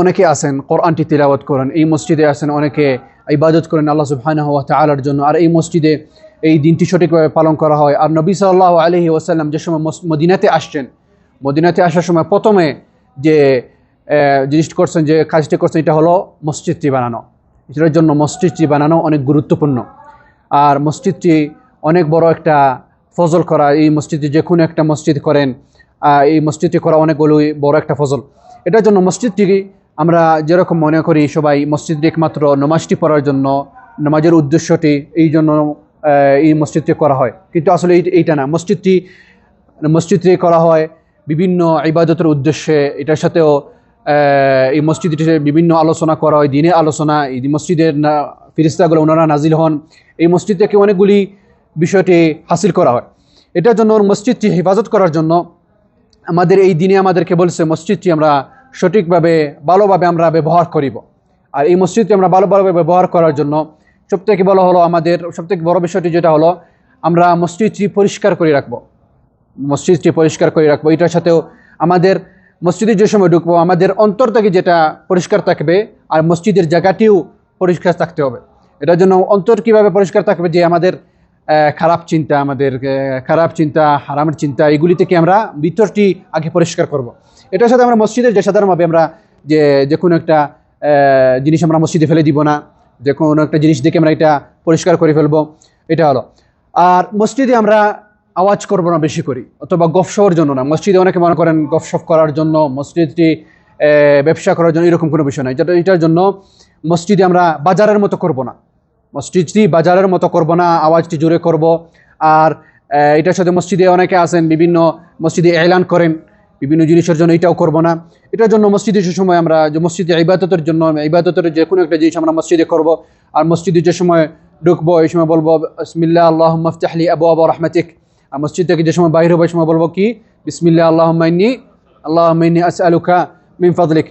অনেকে আছেন, কোরআনটি তিলাওয়াত করেন, এই মসজিদে আছেন, অনেকে ইবাদত করেন আল্লাহ সুবহানাহু ওয়া তাআলার জন্য, আর এই মসজিদে এই দিনটি সঠিকভাবে পালন করা হয়। আর নবী সাল্লাল্লাহু আলাইহি ওয়াসাল্লাম যে সময় মদিনাতে আসছেন, মদিনাতে আসার সময় প্রথমে যে জিনিসটি করছেন যে, কাজটি করছেন, এটা হলো মসজিদটি বানানো। এটার জন্য মসজিদটি বানানো অনেক গুরুত্বপূর্ণ। আর মসজিদটি অনেক বড় একটা ফজল করা, এই মসজিদে যে কোনো একটা মসজিদ করেন এই মসজিদটি করা অনেকগুলোই বড় একটা ফজল। এটার জন্য মসজিদটি আমরা যেরকম মনে করি সবাই মসজিদটি একমাত্র নমাজটি পড়ার জন্য, নামাজের উদ্দেশ্যটি এই জন্য এই মসজিদটি করা হয়। কিন্তু আসলে এই- এইটা না। মসজিদটি মসজিদটি করা হয় বিভিন্ন ইবাদতের উদ্দেশ্যে। এটার সাথেও এই মসজিদটিতে বিভিন্ন আলোচনা করা হয় দিনে আলোচনা, এই মসজিদের না ফিরিস্তাগুলো ওনারা নাজিল হন। এই মসজিদ থেকে অনেকগুলি বিষয়টি হাসিল করা হয়। এটার জন্য মসজিদটি হেফাজত করার জন্য আমাদের এই দিনে আমাদেরকে বলছে, মসজিদটি আমরা সঠিকভাবে, ভালোভাবে আমরা ব্যবহার করিব। আর এই মসজিদটি আমরা ভালো ভালোভাবে ব্যবহার করার জন্য সবথেকে বড় হলো আমাদের, সবথেকে বড় বিষয়টি যেটা হলো, আমরা মসজিদটি পরিষ্কার করে রাখব। মসজিদটি পরিষ্কার করে রাখব। এটার সাথেও আমাদের মসজিদে যে সময় ঢুকবো, আমাদের অন্তর থেকে যেটা পরিষ্কার থাকবে, আর মসজিদের জায়গাটিও পরিষ্কার থাকতে হবে। এটার জন্য অন্তর কীভাবে পরিষ্কার থাকবে, যে আমাদের খারাপ চিন্তা, আমাদের খারাপ চিন্তা, হারামের চিন্তা এগুলি থেকে আমরা ভিতরটি আগে পরিষ্কার করব। এটার সাথে আমরা মসজিদের যে সাধারণভাবে আমরা যে যে কোনো একটা জিনিস আমরা মসজিদে ফেলে দিব না, যে কোনো একটা জিনিস দেখে আমরা এটা পরিষ্কার করে ফেলব, এটা হলো। আর মসজিদে আমরা আওয়াজ করব না বেশি করি, অথবা গফসফের জন্য না। মসজিদে অনেকে মনে করেন গফসফ করার জন্য, মসজিদটি ব্যবসা করার জন্য এরকম কোনো বিষয় নাই। যেটা, এটার জন্য মসজিদে আমরা বাজারের মতো করব না। মসজিদটি বাজারের মতো করব না, আওয়াজটি জোরে করব। আর এটার সাথে মসজিদে অনেকে আছেন, বিভিন্ন মসজিদে এলান করেন। বিভিন্ন জিনিসের জন্য এটাও করব না। এটার জন্য মসজিদে সে সময় আমরা যে মসজিদে ইবাদতের জন্য, ইবাদতের যে কোনো একটা জিনিস আমরা মসজিদে করব। আর মসজিদে যে সময় ঢুকবো, এই সময় বলব, বিসমিল্লাহ আল্লাহ মফতাহলি আবু আবু রহমাতিক। আর মসজিদ থেকে যে সময় বাইর হব, এই সময় বলব কি? বিসমিল্লাহ আল্লাহ মাইনি আল্লাহ মাইনি আস আলুকা মিন ফাদলিক।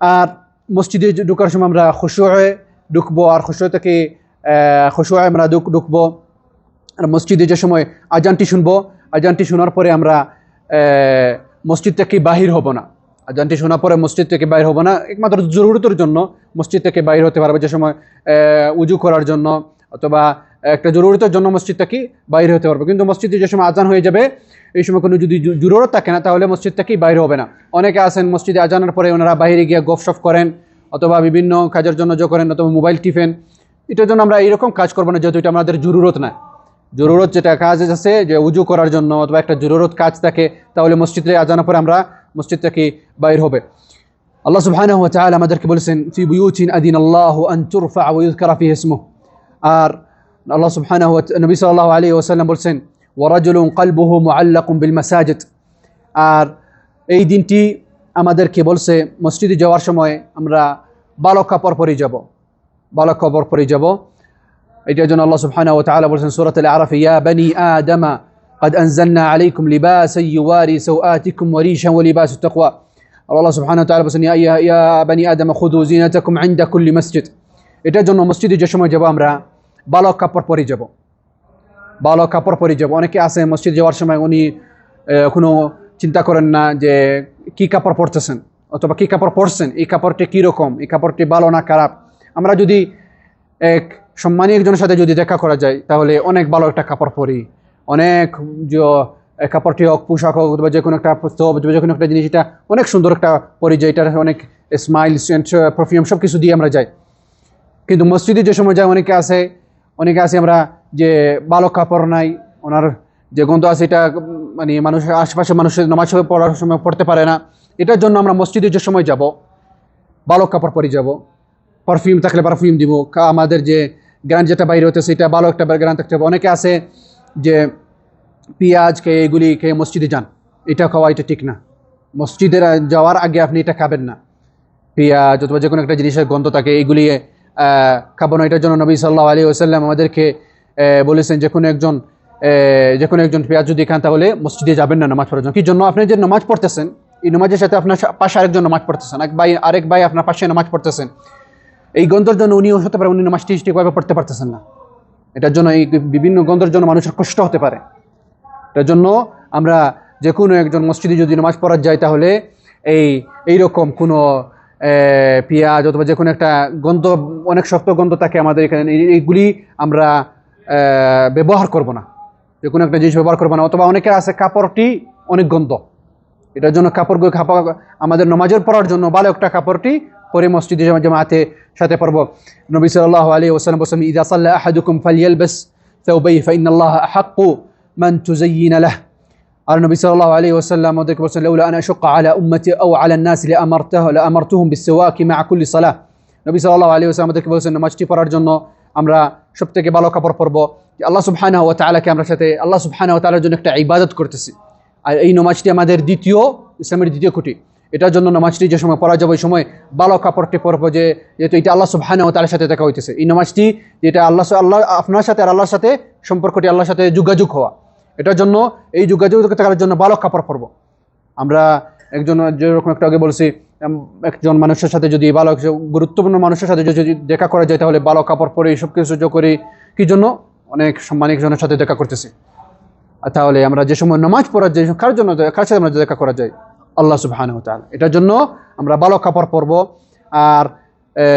আর মসজিদে ঢুকার সময় আমরা খুশুয়ে ঢুকবো, আর খুশু থেকে খুশুয়ে আমরা ঢুক, ঢুকবো। আর মসজিদে যে সময় আজানটি শুনব, আজানটি শোনার পরে আমরা মসজিদ থেকে বাহির হব না? আজানটি শোনার পরে মসজিদ থেকে বাইর হব না? একমাত্র জরুরতের জন্য মসজিদ থেকে বাইর হতে পারবে? যে সময় উজু করার জন্য অথবা একটা জরুরতের জন্য মসজিদ থেকে বাইরে হতে পারবে? কিন্তু মসজিদে যে সময় আজান হয়ে যাবে, এই সময় কোনো যদি জরুরত থাকে না, তাহলে মসজিদ থেকেই বাইরে হবে না? অনেকে আছেন মসজিদে আজানের পরে ওনারা বাইরে গিয়ে গপসপ করেন অথবা বিভিন্ন কাজের জন্য যে করেন অথবা মোবাইল টিফেন এটার জন্য আমরা এরকম কাজ করব না, যেহেতু এটা আমাদের জরুরত না। জরুরত যেটা কাজ আছে, যে উজু করার জন্য অথবা একটা জরুরত কাজ থাকে, তাহলে মসজিদে আজানের পরে আমরা মসজিদ থেকে বাইর হবে। আল্লাহ সুবহানাহু ওয়া আমাদেরকে বলেছেন আদিন আল্লাহু আন তুরফা ওয়া আর আল্লাহ সুবহানাহু ওয়া নবী সাল্লাল্লাহু আলাইহি ওয়াসাল্লাম বলেছেন ওয়ারাজুলুন কলবুহু মুআল্লাকুম বিল মাসাজিদ। আর এই দিনটি আমাদেরকে বলছে, মসজিদে যাওয়ার সময় আমরা বালক কাপড় পরে যাব। বালক কাপড় পরে যাব। এটার জন্য আল্লাহ সুবহানাহু ওয়া তাআলা বলেছেন সূরাত আল-আরাফ ইয়া বানি আদম قد أنزلنا عليكم لباسا يواري سوآتكم وريشا ولباس التقوى الله سبحانه وتعالى বলেছেন ইয়া ইয়া ইয়া বানি আদম খুদু জিনাতাকুম ইনদা কুল্লি মসজিদ এটার জন্য মসজিদে যে সময় যাব আমরা ভালো কাপড় পরে যাব ভালো কাপড় পরে যাব অনেকে আছে মসজিদ যাওয়ার সময় উনি আহ, কোনো চিন্তা করেন না যে কি কাপড় পরতেছেন অথবা কি কাপড় পরছেন এই কাপড়টি কীরকম এই কাপড়টি ভালো না খারাপ আমরা যদি এক সম্মানী একজনের সাথে যদি দেখা করা যায়, তাহলে অনেক ভালো একটা কাপড় পরি। অনেক যে কাপড়টি হোক, পোশাক হোক, অথবা যে কোনো একটা স্তব যে কোনো একটা জিনিস, এটা অনেক সুন্দর একটা পরি যায় এটার অনেক স্মাইল পারফিউম সব কিছু দিয়ে আমরা যাই। কিন্তু মসজিদে যে সময় যায়, অনেকে আছে অনেকে আছে আমরা যে, ভালো কাপড় নাই, ওনার যে গন্ধ আছে, এটা মানে মানুষের আশেপাশে মানুষের নামাজ পড়ার সময় পড়তে পারে না। এটার জন্য আমরা মসজিদে যে সময় যাব, ভালো কাপড় পরে যাব। পারফিউম থাকলে পারফিউম দিব। আমাদের যে গ্রান যেটা বাইরে হতেছে এটা ভালো একটা গ্রান থাকতে হবে। অনেকে আছে যে পেঁয়াজ খেয়ে এগুলি খেয়ে মসজিদে যান এটা খাওয়া এটা ঠিক না। মসজিদের যাওয়ার আগে আপনি এটা খাবেন না। পেঁয়াজ অথবা যে কোনো একটা জিনিসের গন্ধ থাকে এইগুলি আহ, খাব না। এটার জন্য নবী সাল্লাহ আলী ওসাল্লাম আমাদেরকে বলেছেন যে কোনো একজন যে কোনো একজন পেঁয়াজ যদি খান তাহলে মসজিদে যাবেন না নামাজ পড়ার জন্য। কি জন্য? আপনি যে নামাজ পড়তেছেন এই নামাজের সাথে আপনার পাশে আরেকজন নামাজ পড়তেছেন। এক ভাই আরেক ভাই আপনার পাশে নামাজ পড়তেছেন। এই গন্ধর জন্য উনিও হতে পারে, উনি নামাজটি ঠিকভাবে পড়তে পারতেছেন না। এটার জন্য এই বিভিন্ন গন্ধর জন্য মানুষের কষ্ট হতে পারে। এটার জন্য আমরা যে কোনো একজন মসজিদে যদি নামাজ পড়ার যাই তাহলে এই এই রকম কোনো পেঁয়াজ অথবা যে কোনো একটা গন্ধ, অনেক শক্ত গন্ধ থাকে আমাদের এখানে এইগুলি আমরা ব্যবহার করব না। যে কোনো একটা জিনিস ব্যবহার করব না। অথবা অনেকে আছে কাপড়টি অনেক গন্ধ। এটার জন্য কাপড়গুলো খাপা আমাদের নামাজের পড়ার জন্য ভালো একটা কাপড়টি পরে মসজিদে জামাতে সাথে পরব নবী সাল্লাল্লাহু আলাইহি ওয়াসাল্লাম বলেছেন ইদা সাল্লাহ আহাদুকুম ফালিয়াল বেস তাওবাই ফাইন আল্লাহ হাক্কু মান তুজাইয়িন আলাহ আর নবী সাল্লাল্লাহু আলাইহি ওয়াসাল্লাম ওদেরকে বলেছেন লাউলা আনা শুক্কা আলা উম্মতি আও আলা الناس لامرته لامرتهم بالسواك مع كل صلاه নবী সাল্লাল্লাহু আলাইহি ওয়াসাল্লাম ওদেরকে বলছেন নামাজটি পড়ার জন্য আমরা সবথেকে ভালো কাপড় পরব আল্লাহ সুবহানাহু ওয়া তাআলাকে আমরা সাথে আল্লাহ সুবহানাহু ওয়া তাআলার জন্য একটা ইবাদত করতেছি আর এই নামাজটি আমাদের দ্বিতীয়, ইসলামের দ্বিতীয় খুঁটি। এটার জন্য নামাজটি যে সময় পড়া যাবে, ওই সময় ভালো কাপড়টি পরবো যে, যেহেতু এটা আল্লাহ সুবহানাহু ওয়া তাআলার সাথে দেখা হইতেছে। এই নামাজটি যেটা আল্লাহ আল্লাহ, আপনার সাথে আর আল্লাহর সাথে সম্পর্কটি আল্লাহর সাথে যোগাযোগ হওয়া। এটার জন্য, এই যোগাযোগ থাকার জন্য ভালো কাপড় পরবো। আমরা একজন, যেরকম একটা আগে বলছি একজন মানুষের সাথে যদি ভালো গুরুত্বপূর্ণ মানুষের সাথে যদি দেখা করা যায়, তাহলে ভালো কাপড় পরে সব কিছু করি, কি জন্য? অনেক সম্মানিক জনের সাথে দেখা করতেছি। তাহলে আমরা যে সময় নামাজ পড়ার যে কার জন্য কার সাথে আমরা দেখা করা যায় আল্লাহ সুবহানাহু ওয়া তাআলা এটার জন্য আমরা ভালো কাপড় পরব আর এ,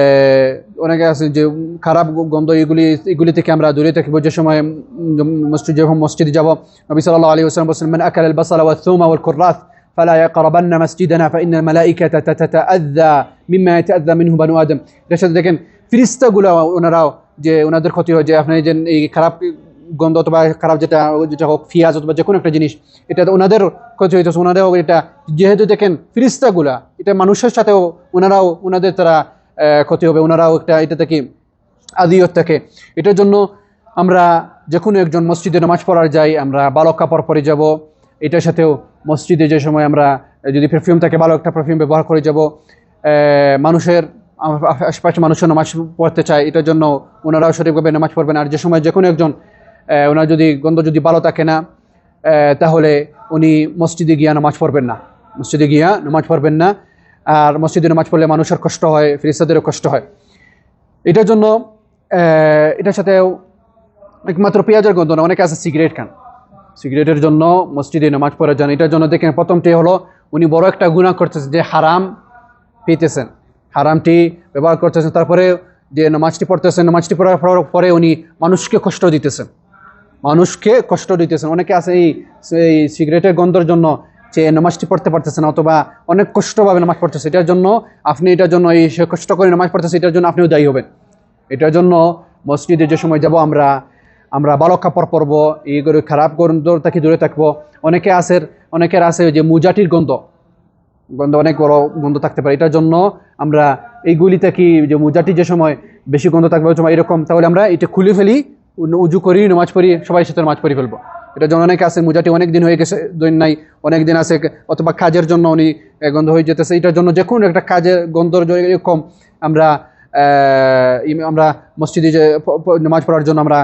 অনেকে আছে যে খারাপ গন্ধ এগুলি এগুলি থেকে আমরা দূরে থাকব যে সময় উম, মসজিদ যখন মসজিদে যাব নবী সাল্লাল্লাহু আলাইহি ওয়াসাল্লাম বলেছেন মান আকাল আল বাসালা ওয়াল থুমা ওয়াল কুররাত فلا يقربن مسجدنا فإن الملائكة تتأذى مما يتأذى منه بنو آدم এটার সাথে দেখেন ফিরিস্তাগুলো ওনারাও যে ওনাদের ক্ষতি হয় যে আপনি যে এই খারাপ গন্ধ অথবা খারাপ যেটা যেটা হোক, ফিয়াজ অথবা যে কোনো একটা জিনিস, এটা ওনাদের ক্ষতি হইতেছে ওনাদেরও এটা, যেহেতু দেখেন ফিরিস্তাগুলা, এটা মানুষের সাথেও ওনারাও, ওনাদের তারা ক্ষতি হবে, ওনারাও একটা এটা থেকে আদিয়ত থাকে। এটার জন্য আমরা যে কোনো একজন মসজিদে নামাজ পড়ার যাই, আমরা বালক কাপড় পরে যাব, এটার সাথেও মসজিদে যে সময় আমরা, যদি পারফিউম থাকে, ভালো একটা পারফিউম ব্যবহার করে যাব মানুষের আশেপাশে মানুষের নামাজ পড়তে চায়, এটার জন্য ওনারাও সঠিকভাবে নামাজ পড়বেন, আর যে সময় যে কোনো একজন ওনার যদি গন্ধ যদি ভালো থাকে না তাহলে উনি মসজিদে গিয়া নামাজ পড়বেন না। মসজিদে গিয়া নামাজ পড়বেন না। আর মসজিদে নামাজ পড়লে মানুষের কষ্ট হয় ফিরিস্তাদেরও কষ্ট হয়। এটার জন্য এটার সাথে একমাত্র পেঁয়াজের গন্ধ না, অনেকে আছে সিগারেট খান। সিগারেটের জন্য মসজিদে নামাজ পড়া যান এটার জন্য দেখেন প্রথমটি হলো, উনি বড় একটা গুণা করতেছেন যে হারাম পেতেছেন। হারামটি ব্যবহার করতেছেন। তারপরে যে নামাজটি পড়তেছেন, নামাজটি পড়ার পরে উনি মানুষকে কষ্ট দিতেছেন। মানুষকে কষ্ট দিতেছেন। অনেকে আছে এই এই সিগারেটের গন্ধের জন্য যে নামাজটি পড়তে পারতেছে না অথবা অনেক কষ্টভাবে নামাজ পড়তেছে। এটার জন্য আপনি এটার জন্য এই কষ্ট করে নামাজ পড়তেছে, এটার জন্য আপনিও দায়ী হবেন। এটার জন্য মসজিদে যে সময় যাব আমরা আমরা ভালো কাপড় পরবো এই করে খারাপ গন্ধ থেকে দূরে থাকব। অনেকে আছে, অনেকের আছে যে মুজাটির গন্ধ। গন্ধ অনেক বড় গন্ধ থাকতে পারে। এটার জন্য আমরা এইগুলি থেকে যে মুজাটি যে সময় বেশি গন্ধ থাকবে সময় এরকম, তাহলে আমরা এটা খুলে ফেলি। উজু করি, নামাজ পড়ি, সবাই সাথে নামাজ পড়ি ফেলব। এটার জন্য অনেকে আছে? মুজাটি অনেক দিন হয়ে গেছে, দিন নাই, অনেক দিন আছে, অথবা কাজের জন্য উনি গন্ধ হয়ে যেতেছে। এটার জন্য যে কোনো একটা কাজের গন্ধর এরকম আমরা আমরা মসজিদে যে নামাজ পড়ার জন্য আমরা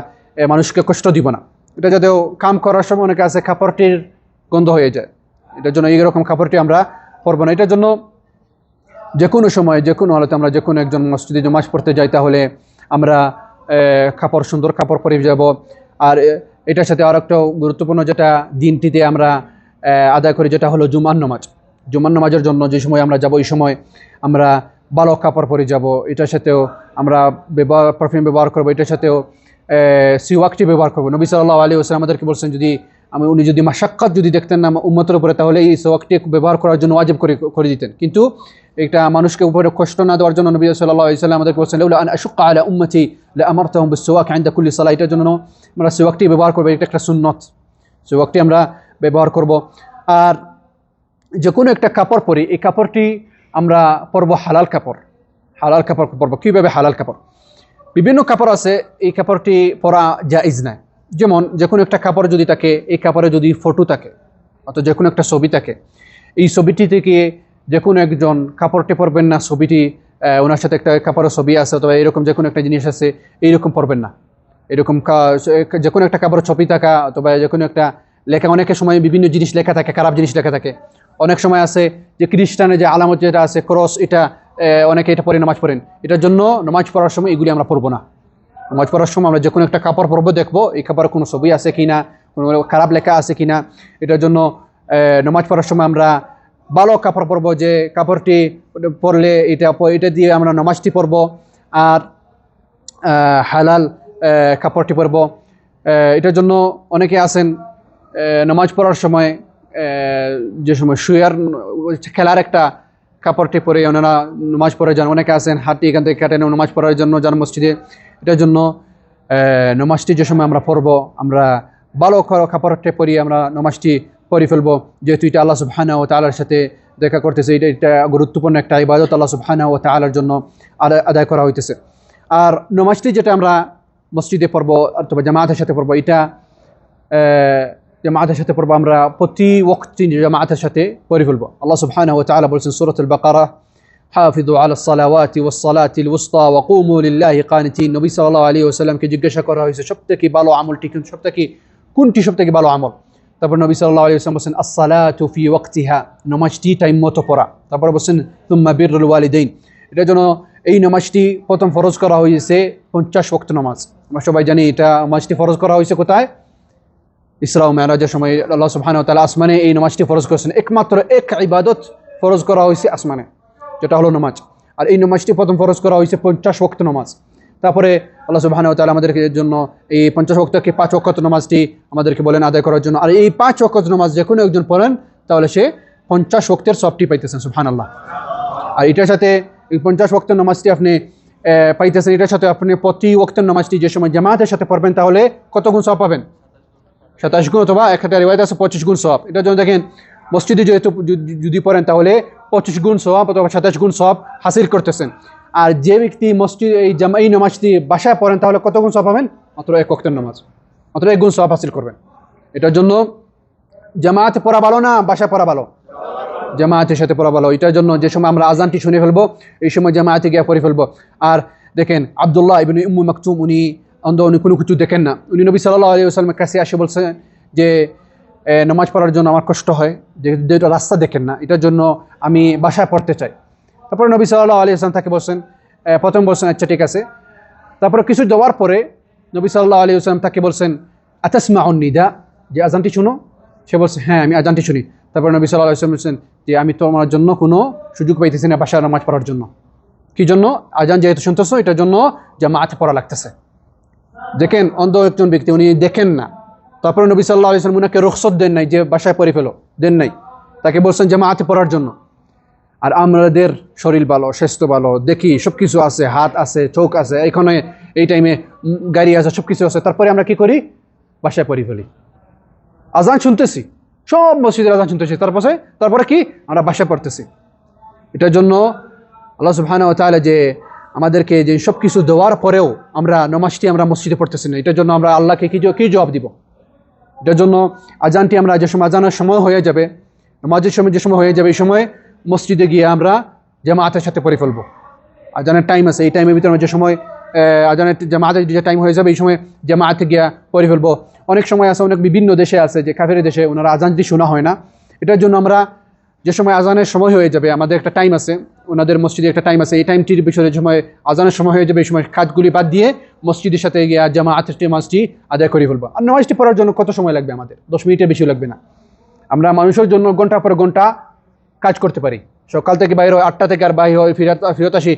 মানুষকে কষ্ট দিব না। এটা যাতেও কাম করার সময় অনেকে আছে, কাপড়টির গন্ধ হয়ে যায়। এটার জন্য এইরকম কাপড়টি আমরা পরবো না। এটার জন্য যে কোনো সময়, যে কোনো হালতে আমরা যে কোনো একজন মসজিদে নামাজ পড়তে যাই, তাহলে আমরা কাপড়, সুন্দর কাপড় পরে যাব। আর এটার সাথে আর একটা গুরুত্বপূর্ণ যেটা দিনটিতে আমরা আদায় করি যেটা হলো জুমান নামাজ। জুমান নামাজের জন্য যে সময় আমরা যাব, এই সময় আমরা ভালো কাপড় পরে যাব। এটার সাথেও আমরা ব্যবহার পারফিউম ব্যবহার করব। এটার সাথেও সিওয়াকটি ব্যবহার করব। নবী সাল্লাহ আলী ওসলাম আমাদেরকে বলছেন, যদি আমি উনি যদি মাসাক্কাত যদি দেখতেন না উম্মতের উপরে, তাহলে এই সোয়াকটি ব্যবহার করার জন্য ওয়াজিব করে করে দিতেন। কিন্তু এটা মানুষকে উপরে কষ্ট না দেওয়ার জন্য নবী সাল্লাল্লাহু আলাইহি সাল্লাম আমাদেরকে বলছেন, লাউলা আন আশুক্কা আলা উম্মতি লাআমারতুহুম বিসওয়াক ইনদা কুল্লি সালাহ এটার জন্য আমরা সোয়াকটি ব্যবহার করব, এটা একটা সুন্নত। সোয়াকটি আমরা ব্যবহার করব। আর যে কোনো একটা কাপড় পরি, এই কাপড়টি আমরা পরব হালাল কাপড়। হালাল কাপড় পরব। কীভাবে হালাল কাপড়? বিভিন্ন কাপড় আছে, এই কাপড়টি পরা জাইজ নাই। যেমন যে কোনো একটা কাপড় যদি থাকে, এই কাপড়ে যদি ফটো থাকে অথবা যে কোনো একটা ছবি থাকে, এই ছবিটি থেকে যে কোনো একজন কাপড়টি পরবেন না, ছবিটি ওনার সাথে একটা কাপড়ের ছবি আছে অথবা এরকম যে কোনো একটা জিনিস আছে, এইরকম পরবেন না। এরকম যে কোনো একটা কাপড়ের ছবি থাকা অথবা যে কোনো একটা লেখা, অনেকের সময় বিভিন্ন জিনিস লেখা থাকে, খারাপ জিনিস লেখা থাকে। অনেক সময় আছে যে খ্রিস্টানের যে আলামত যেটা আছে, ক্রস, এটা অনেকে এটা পরে নামাজ পড়েন। এটার জন্য নামাজ পড়ার সময় এগুলি আমরা পড়ব না। নামাজ পড়ার সময় আমরা যে কোনো একটা কাপড় পরবো, দেখব এই কাপড়ে কোনো ছবি আছে কি না কোনো খারাপ লেখা আছে কি না এটার জন্য নামাজ পড়ার সময় আমরা ভালো কাপড় পরবো যে কাপড়টি পরলে এটা এটা দিয়ে আমরা নামাজটি পরবো। আর হালাল কাপড়টি পরবো। এটার জন্য অনেকে আছেন নামাজ পড়ার সময় যে সময় শুয়ার, খেলার একটা কাপড়টি পরে ওনারা নামাজ পড়ে যান অনেকে আছেন হাতটি এখান থেকে কাটেন, নামাজ পড়ার জন্য যান মসজিদে। এটার জন্য নমাজটি যে সময় আমরা পড়ব, আমরা ভালো কাপড়টি পরিয়ে আমরা নামাজটি পরে ফেলব। যেহেতু এটা আল্লাহ সুবহানাহু ও তালার সাথে দেখা করতেছে, এটা এটা গুরুত্বপূর্ণ একটা ইবাদত আল্লাহ সুবহানাহু ও তালার জন্য আদায় করা হইতেছে। আর নমাজটি যেটা আমরা মসজিদে পড়ব অথবা জামাতের সাথে পড়ব, এটা জামাতের সাথে পড়ব আমরা প্রতি ওয়াক্তি জামাতের সাথে পড়ে ফেলব আল্লাহ সুবহানাহু ওয়া তাআলা বলছেন সূরাতুল বাকারা হাফিজু আলা সালাওয়াতি ওয়াস সালাতিল উসতা ওয়া কুমু লিল্লাহি কানিতিন নবী সাল্লাল্লাহু আলাইহি ওয়াসাল্লামকে জিজ্ঞাসা করা হয়েছে সবথেকে ভালো আমলটি কোন সবথেকে কোনটি সবথেকে ভালো আমল তারপর নবী সাল্লাল্লাহু আলাইহি ওয়াসাল্লাম বলছেন আসসালাতু ফি ওয়াক্তিহা নামাজটি টাইম মতো পড়া তারপর বলছেন তুম্মা বিররুল ওয়ালিদাইন এটার জন্য এই নামাজটি প্রথম ফরজ করা হয়েছে পঞ্চাশ ওয়াক্ত নামাজ আমরা সবাই জানি এটা নামাজটি ফরজ করা হয়েছে কোথায় ইসরা ও মেরাজের সময় আল্লাহ সুবহানাহু ওয়া তাআলা আসমানে এই নামাজটি ফরজ করেছেন। একমাত্র এক ইবাদত ফরজ করা হয়েছে আসমানে, যেটা হলো নামাজ। আর এই নামাজটি প্রথম ফরজ করা হয়েছে পঞ্চাশ ওয়াক্ত নামাজ। তারপরে আল্লাহ ওয়া তাআলা আমাদেরকে জন্য এই পঞ্চাশ ওয়াক্তকে পাঁচ ওয়াক্ত নামাজটি আমাদেরকে বলেন আদায় করার জন্য। আর এই পাঁচ ওয়াক্ত নামাজ যে কোনো একজন পড়েন, তাহলে সে পঞ্চাশ ওয়াক্তের সবটি পাইতেছেন, সুবহানাল্লাহ। আর এটার সাথে পঞ্চাশ ওয়াক্তের নামাজটি আপনি পাইতেছেন। এটার সাথে আপনি প্রতি ওয়াক্তের নামাজটি যে সময় জামাতের সাথে পড়বেন, তাহলে কত গুণ সব পাবেন? সাতাশ গুণ অথবা একটা রেওয়ায়ত আছে পঁচিশ গুণ সব এটার জন্য দেখেন, মসজিদে যেহেতু যদি- পড়েন তাহলে পঁচিশ গুণ সব অথবা সাতাশ গুণ সব হাসিল করতেছেন। আর যে ব্যক্তি মসজিদ, এই জামা, এই নামাজটি বাসায় পড়েন তাহলে কত গুণ সব পাবেন? মাত্র এক ওয়াক্তের নামাজ। মাত্র এক গুণ সব হাসিল করবেন। এটার জন্য জামাতে পড়া ভালো না বাসায় পড়া ভালো? জামায়াতের সাথে পড়া ভালো। এটার জন্য যে সময় আমরা আজানটি শুনে ফেলব, এই সময় জামায়াতে গিয়ে পড়ে ফেলব। আর দেখেন, আবদুল্লাহ ইবিন উম্মু মাকতুম, উনি অন্ধ উনি কোনো কিছু দেখেন না। উনি নবী সাল্লাহ আলী আসলামের কাছে আসে বলছে যে নামাজ পড়ার জন্য আমার কষ্ট হয়, যে যেটা রাস্তা দেখেন না, এটার জন্য আমি বাসায় পড়তে চাই। তারপরে নবী সাল্লাহ আলী আসলাম তাকে বলছেন প্রথম বলছেন আচ্ছা ঠিক আছে। তারপরে কিছু দেওয়ার পরে নবী সাল্লাহ আলী আসলাম তাকে বলছেন আতাসমা নিদা? যে, আজানটি শুনো? সে বলছে হ্যাঁ আমি আজানটি শুনি। তারপর নবী সাল্লাহ আলাইহি ওয়াসাল্লাম বলছেন যে, আমি তোমার জন্য কোনো সুযোগ পাইতেছি না বাসায় নামাজ পড়ার জন্য। কি জন্য? আজান যেহেতু শুনতেছো, এটার জন্য জামাত পড়া লাগতেছে। দেখেন অন্ধ একজন ব্যক্তি, উনি দেখেন না। তারপরে নবী সাল্লাহ ওয়াসাল্লাম উনাকে রুখসত দেন নাই, যে বাসায় পড়ে ফেলো, দেন নাই। তাকে বলছেন যে জামাতে পড়ার জন্য। আর আমাদের শরীর ভালো, স্বাস্থ্য ভালো, দেখি সব কিছু আছে, হাত আছে, চোখ আছে, এখানে এই টাইমে গাড়ি আছে সব কিছু আছে। তারপরে আমরা কি করি? বাসায় পড়ে ফেলি। আজান শুনতেছি, সব মসজিদের আজান শুনতেছি। তারপরে তারপরে কি? আমরা বাসায় পড়তেছি। এটার জন্য আল্লাহ সুবহানাহু ওয়া তাআলা যে আমাদেরকে যে সব কিছু দেওয়ার পরেও আমরা নামাজটি আমরা মসজিদে পড়তেছি না। এটার জন্য আমরা আল্লাহকে কী কি জবাব দিব? এটার জন্য আজানটি আমরা যে সময় আজানের সময় হয়ে যাবে, নামাজের সময় যে সময় হয়ে যাবে, এই সময় মসজিদে গিয়ে আমরা জামাতের সাথে পড়ে ফেলব। আজানের টাইম আছে, এই টাইমের ভিতরে যে সময় আজানের জামাতের যে টাইম হয়ে যাবে, এই সময় জামাতে গিয়া পড়ে ফেলব। অনেক সময় আছে, অনেক বিভিন্ন দেশে আছে, যে কাফের দেশে ওনারা আজানটি শোনা হয় না। এটার জন্য আমরা যে সময় আজানের সময় হয়ে যাবে, আমাদের একটা টাইম আছে, ওনাদের মসজিদে একটা টাইম আছে, এই টাইমটির পিছনে যে সময় আজানের সময় হয়ে যাবে, এই সময় কাজগুলি বাদ দিয়ে মসজিদের সাথে গিয়ে জামা জামাতের নামাজটি আদায় করে ফেলব। আর নামাজটি পড়ার জন্য কত সময় লাগবে আমাদের? দশ মিনিটের বেশি লাগবে না। আমরা মানুষের জন্য ঘণ্টা পর ঘণ্টা কাজ করতে পারি। সকাল থেকে বাইরে হয় আটটা থেকে আর বাইরে হয় ফিরত ফিরত আসি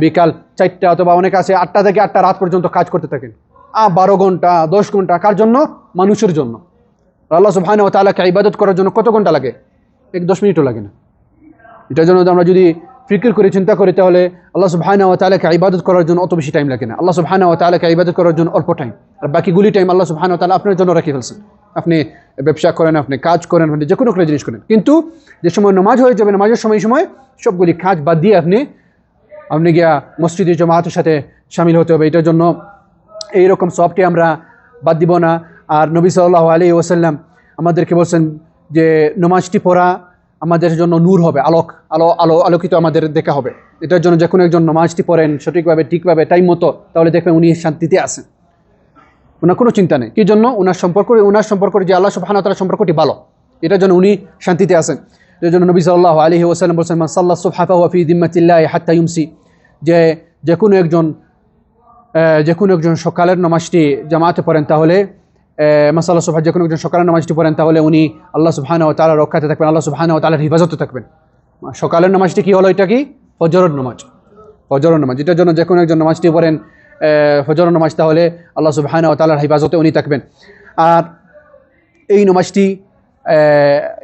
বিকাল চারটা অথবা অনেক আছে, আটটা থেকে আটটা রাত পর্যন্ত কাজ করতে থাকেন। আ, বারো ঘণ্টা, দশ ঘণ্টা, কার জন্য? মানুষের জন্য। আল্লাহ সুবহানাহু ওয়া তাআলাকে ইবাদত করার জন্য কত ঘণ্টা লাগে? এক দশ মিনিটও লাগে না। এটার জন্য আমরা যদি ফিকির করে, চিন্তা করি, তাহলে আল্লাহ সুবহানাহু ওয়া তাআলাকে ইবাদত করার জন্য অত বেশি টাইম লাগে না। আল্লাহ সুবহানাহু ওয়া তাআলাকে ইবাদত করার জন্য অল্প টাইম আর বাকিগুলি টাইম আল্লাহ সুবহানাহু ওয়া তাআলা আপনার জন্য রাখি ফেলছেন। আপনি ব্যবসা করেন, আপনি কাজ করেন, আপনি যে কোনো একটা জিনিস করেন। কিন্তু যে সময় নামাজ হয়ে যাবে, নামাজের সময় সময় সবগুলি কাজ বাদ দিয়ে আপনি আপনি গিয়া মসজিদে জমাতের সাথে সামিল হতে হবে। এটার জন্য এইরকম সবটি আমরা বাদ দিব না। আর নবী সাল্লাহ আলী ওসাল্লাম আমাদেরকে বলছেন যে নমাজটি পড়া আমাদের জন্য নূর হবে, আলোক, আলো আলো, আলোকিত আমাদের দেখা হবে। এটার জন্য যে কোনো একজন নমাজটি পড়েন সঠিকভাবে, ঠিকভাবে, টাইম মতো, তাহলে দেখবেন উনি শান্তিতে আসেন ওনার কোনো চিন্তা নেই। কি জন্য? ওনার সম্পর্ক ওনার সম্পর্ক যে আল্লাহ সুবহানাহু ওয়া তাআলার সম্পর্কটি ভালো। এটার জন্য উনি শান্তিতে আসেন এর জন্য নবী সাল্লাল্লাহু আলাইহি ওয়াসাল্লাম বলছেন, মান সাল্লা সুবহাফা ওয়া ফি দিম্মাতিল্লাহি হাত্তা ইউমসি। যে যে কোনো একজন যে কোনো একজন সকালের নামাজটি জামাতে পড়েন, তাহলে মাসাল্লাহ সুবহান যখন একজন সকালের নামাজটি পড়েন, তাহলে উনি আল্লাহ সুবহান ও তালা রক্ষাতে থাকবেন, আল্লাহ সুবহান ও তালার হিফাজতে থাকবেন। সকালের নামাজটি কী হলো এটা কি? ফজরের নামাজ। ফজরের নামাজ। এটার জন্য যে কোনো একজন নামাজটি পড়েন ফজরের নামাজ, তাহলে আল্লাহ সুবহান ও তালার হিফাজতে উনি থাকবেন। আর এই নামাজটি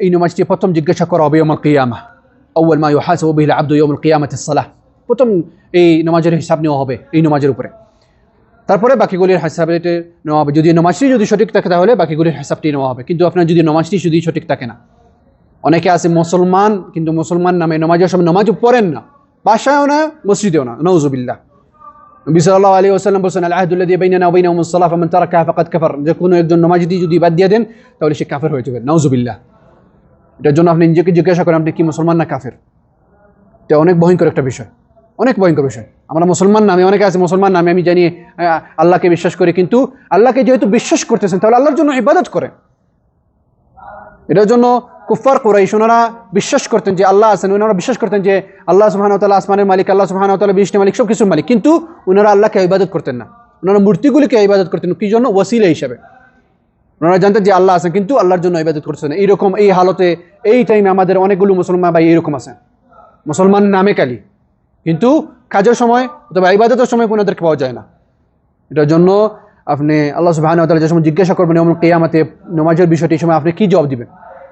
এই নামাজটি প্রথম জিজ্ঞাসা করা হবে ইয়মুল কিয়ামা। আউয়াল মা ইউহাসাবু বিহিল আবদু ইয়মুল কিয়ামাতিস সালাহ। প্রথম এই নামাজের হিসাব নেওয়া হবে, এই নামাজের উপরে। তারপরে বাকিগুলির হিসাবটি নেওয়া হবে। যদি নমাজটি যদি সঠিক থাকে, তাহলে বাকিগুলির হিসাবটি নেওয়া হবে। কিন্তু আপনার যদি নমাজটি যদি সঠিক থাকে না, অনেকে আছে মুসলমান, কিন্তু মুসলমান নামে নমাজের সময় নমাজও পড়েন না, বাসায়ও না, মসজিদেও না। নওজুবিল্লাহ নবী সাল্লাল্লাহু আলাইহি ওয়াসাল্লাম বলেছেন, আল আহদুল্লাযী বাইনানা ওয়া বাইনাহুমুস সালাহ ফামান তারাকাহা ফাকাদ কাফার। যে কোনো একজন নামাজি যদি বাদ দিয়ে দেন, তাহলে সে কাফের হয়ে যাবে নাউজুবিল্লাহ। এটার জন্য আপনি নিজেকে জিজ্ঞাসা করেন, আপনি কি মুসলমান না কাফের? এটা অনেক ভয়ঙ্কর একটা বিষয়। অনেক ভয়ঙ্কর বিষয়। আমরা মুসলমান নামে অনেকে আছে মুসলমান নামে আমি জানি আল্লাহকে বিশ্বাস করি, কিন্তু আল্লাহকে যেহেতু বিশ্বাস করতেছেন, তাহলে আল্লাহর জন্য ইবাদত করে। এটার জন্য কুফার কুরাইশ, ওনারা বিশ্বাস করতেন যে আল্লাহ আছেন, ওনারা বিশ্বাস করতেন যে আল্লাহ সুবহান তাল্লাহ আসমানের মালিক, আল্লাহ সুবহান তাল্লাহ বিষ্ণু মালিক সব কিছুর মালিক। কিন্তু ওনারা আল্লাহকে ইবাদত করতেন না। ওনারা মূর্তিগুলিকে ইবাদত করতেন কি জন্য? ওসিলা হিসাবে। ওনারা জানতেন যে আল্লাহ আছেন, কিন্তু আল্লাহর জন্য ইবাদত করছেন এইরকম এই হালতে, এই টাইমে আমাদের অনেকগুলো মুসলমান ভাই এইরকম আছে মুসলমান নামে কালি। কিন্তু কাজের সময় অথবা ইবাদতের সময় কোনো তাদেরকে পাওয়া যায় না। এটার জন্য আপনি আল্লাহ সুবাহ যে সময় জিজ্ঞাসা করবেন এমন কেয়ামাতে নমাজের বিষয়টি সময় আপনি কি জবাব দিবেন?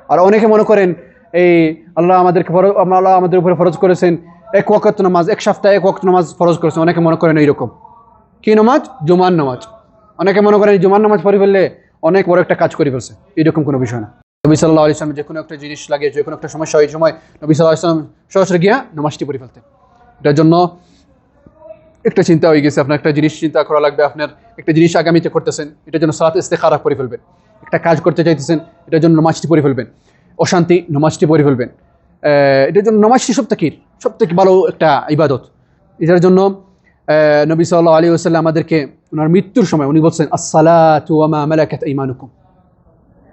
আর অনেকে মনে করেন, এই আল্লাহ আমাদেরকে ফরজ, আল্লাহ আমাদের উপরে ফরজ করেছেন, এক ওয়াক্ত নামাজ, এক সপ্তাহে এক ওয়াক্ত নামাজ ফরজ করেছেন। অনেকে মনে করেন এইরকম। কি নামাজ? জুমান নামাজ। অনেকে মনে করেন জুমান নামাজ পড়ে ফেললে অনেক বড় একটা কাজ করে ফেলছে। এরকম কোনো বিষয় না। নবী সাল্লাহ আলি সাল্লাম যে কোনো একটা জিনিস লাগে যে কোনো একটা সমস্যা এই সময় নবী সাল্লাহ ইসলাম সরাসরি গিয়া নামাজটি পড়ে ফেলতেন। এটার জন্য একটা চিন্তা হয়ে গেছে, আপনার একটা জিনিস চিন্তা করা লাগবে, আপনার একটা জিনিস আগামীতে করতেছেন, এটার জন্য সালাত ইস্তে খারাপ করে ফেলবেন। একটা কাজ করতে চাইতেছেন, এটার জন্য নমাজটি পড়ে ফেলবেন। অশান্তি, নমাজটি পড়ে ফেলবেন। এটার জন্য নমাজটি সব থেকে সব থেকে ভালো একটা ইবাদত। এটার জন্য নবী সাল্লাহ আলী ওসাল্লাম আমাদেরকে, ওনার মৃত্যুর সময় উনি বলছেন, আসসালাতু ওয়া মা মালাকাত ঈমানুকুম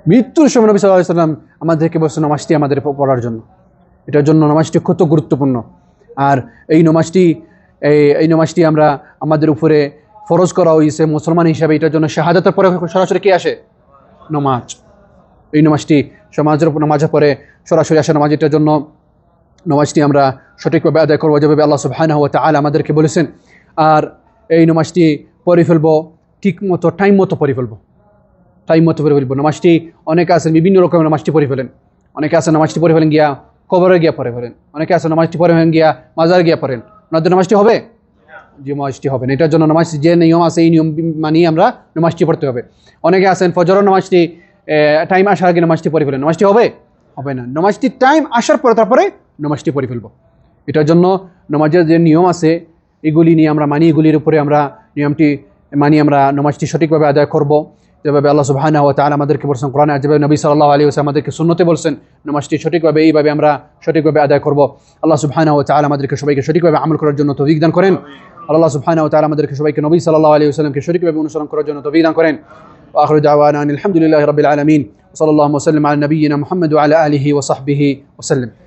মৃত্যুর সময় নবী সাল্লাহ সাল্লাম আমাদেরকে বলছেন, নমাজটি আমাদের পড়ার জন্য। এটার জন্য নমাজটি কত গুরুত্বপূর্ণ। আর এই নমাজটি এই নমাজটি আমরা আমাদের উপরে ফরজ করা হয়েছে মুসলমান হিসাবে, এটার জন্য শাহাদাতের পরে সরাসরি কে আসে? নমাজ। এই নমাজটি সমাজের উপর, নামাজের পরে সরাসরি আসে নামাজ, এটার জন্য নমাজটি আমরা সঠিকভাবে আদায় করব, যেভাবে আল্লাহ সুবহানাহু ওয়া তাআলা আমাদেরকে বলেছেন। আর এই নমাজটি পড়ে ফেলব, ঠিক মতো টাইম মতো পড়ে ফেলব। টাইম মতো পড়ে ফেলব। নামাজটি অনেকে আছেন, বিভিন্ন রকমের নামাজটি পড়ে ফেলেন। অনেকে আছে নামাজটি পড়ে ফেলেন গিয়া কবরে গিয়া পরে ফেলেন অনেকে আছে নামাজটি ফেলেন গিয়া মাজার গিয়া পড়েন। ওনাদের নামাজটি হবে? যে নামাজটি হবে না। এটার জন্য নামাজ যে নিয়ম আছে, এই নিয়ম মানিয়ে আমরা নামাজটি পড়তে হবে। অনেকে আছেন ফজরের নামাজটি টাইম আসার আগে নামাজটি পড়ে ফেলেন। নামাজটি হবে? হবে না। নামাজটি টাইম আসার পরে তারপরে নামাজটি পড়ে ফেলব। এটার জন্য নামাজের যে নিয়ম আছে, এগুলি নিয়ে আমরা মানি এগুলির উপরে আমরা নিয়মটি মানি আমরা নামাজটি সঠিকভাবে আদায় করব। যেভাবে আল্লাহ সুবহানাহু ওয়া তাআলা আমাদেরকে বলছেন কোরআনে আর যেভাবে নবী সাল্লাল্লাহু আলাইহি ওয়াসাল্লাম আমাদেরকে সুন্নতে বলছেন নামাজটি সঠিকভাবে এইভাবে আমরা সঠিকভাবে আদায় করব আল্লাহ সুবহানাহু ওয়া তাআলা আমাদেরকে সবাইকে সঠিকভাবে আমল করার জন্য তৌফিক দান করেন আল্লাহ সুবহানাহু ওয়া তাআলা আমাদেরকে সবাইকে নবী সাল্লাল্লাহু আলাইহি ওয়াসাল্লামকে সঠিকভাবে অনুসরণ করার জন্য তৌফিক দান করেন وآخر دعوانا أن الحمد لله رب العالمين وصلى الله وسلم على نبينا محمد وعلى آله وصحبه وسلم